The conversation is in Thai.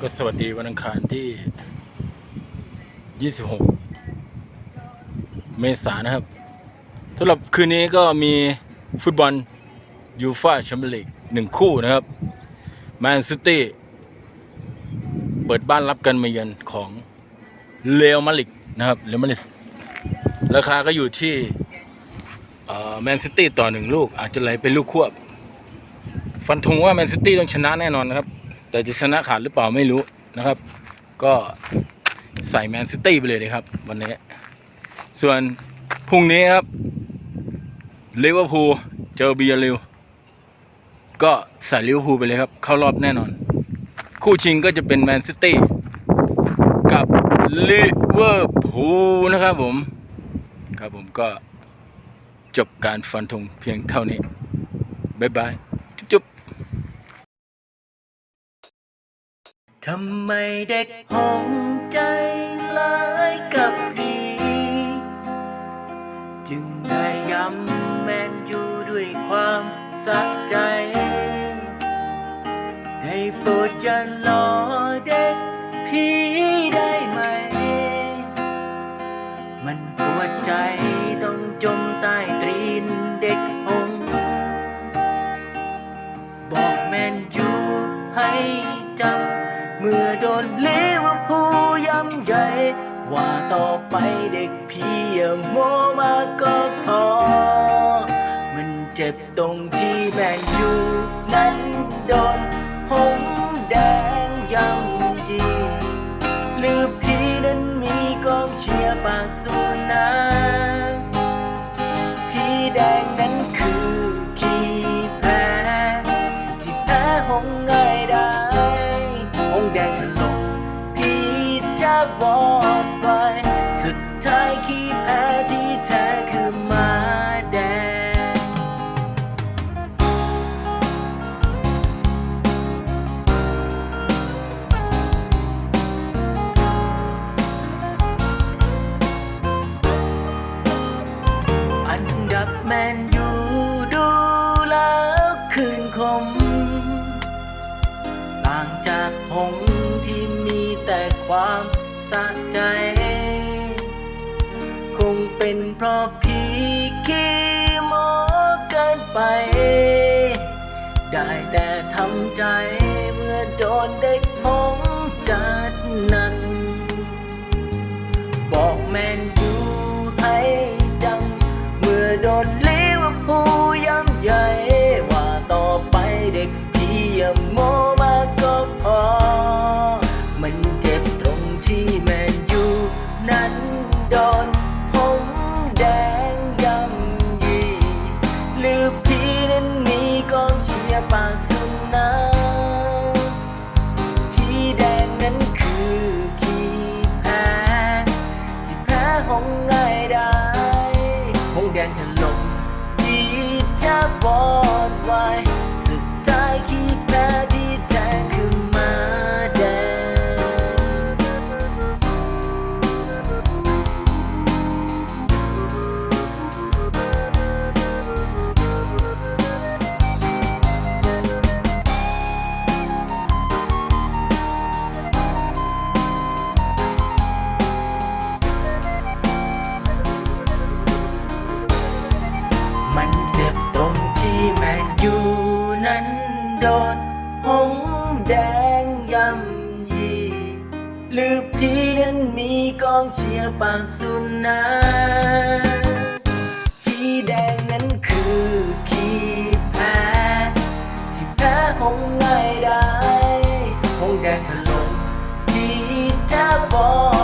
ก็สวัสดีวันอังคารที่ 26 เมษายนนะครับสำหรับคืนนี้ก็มีฟุตบอลยูฟาแชมเปี้ยนลีกหนึ่งคู่นะครับแมนซิตี้เปิดบ้านรับกันมาเยือนของเรอัลมาริดนะครับเรอัลมาริดราคาก็อยู่ที่แมนซิตี้ต่อหนึ่งลูก อาจจะไหลเป็นลูกควบ ฟันธงว่าแมนซิตี้ต้องชนะแน่นอนนะครับ แต่จะชนะขาดหรือเปล่าไม่รู้นะครับ ก็ใส่แมนซิตี้ไปเลยนะครับ วันนี้ ส่วนพรุ่งนี้ครับลิเวอร์พูลเจอเบียร์ลิวก็ใส่ลิเวอร์พูลไปเลยครับ เข้ารอบแน่นอน คู่ชิงก็จะเป็นแมนซิตี้กับลิเวอร์พูลนะครับผม ครับผมก็จบการฟันธงเพียงเท่านี้ บ๊ายบาย ทำไมเด็กหงใจร้ายกับพี่จึงได้ย้ำแมนอยู่ด้วยความสะใจได้โปรดอย่าล้อเด็กพี่ได้ไหม มันปวดใจต้องจมใต้ตรีนเด็กหงบอกแมนยูให้จำ มื่อโดนเลวอร์พูลย้ำใหญ่ ว่าต่อไปเด็กพี่อย่าโมมาก็พอ มันเจ็บตรงที่แมนยูนั้นโดนหงแดงย้ำ อดไป สุดท้ายขี้แพ้ที่แท้คือมาแดง อันดับแมนยูดูแล้วคืนคม ต่างจากหงส์ที่มีแต่ความ สะใจ คงเป็นเพราะพี่ขี้โมเกินไป ได้แต่ทำใจเมื่อโดนเด็ก ดนหงแดงยำยีหรือพีนั้นมีกองเชียร์ปากสุนนขผีแดงนั้นคือขี้แพ้ที่แพ้หงง่ายได้หงแดงถล่มผีแทบบอก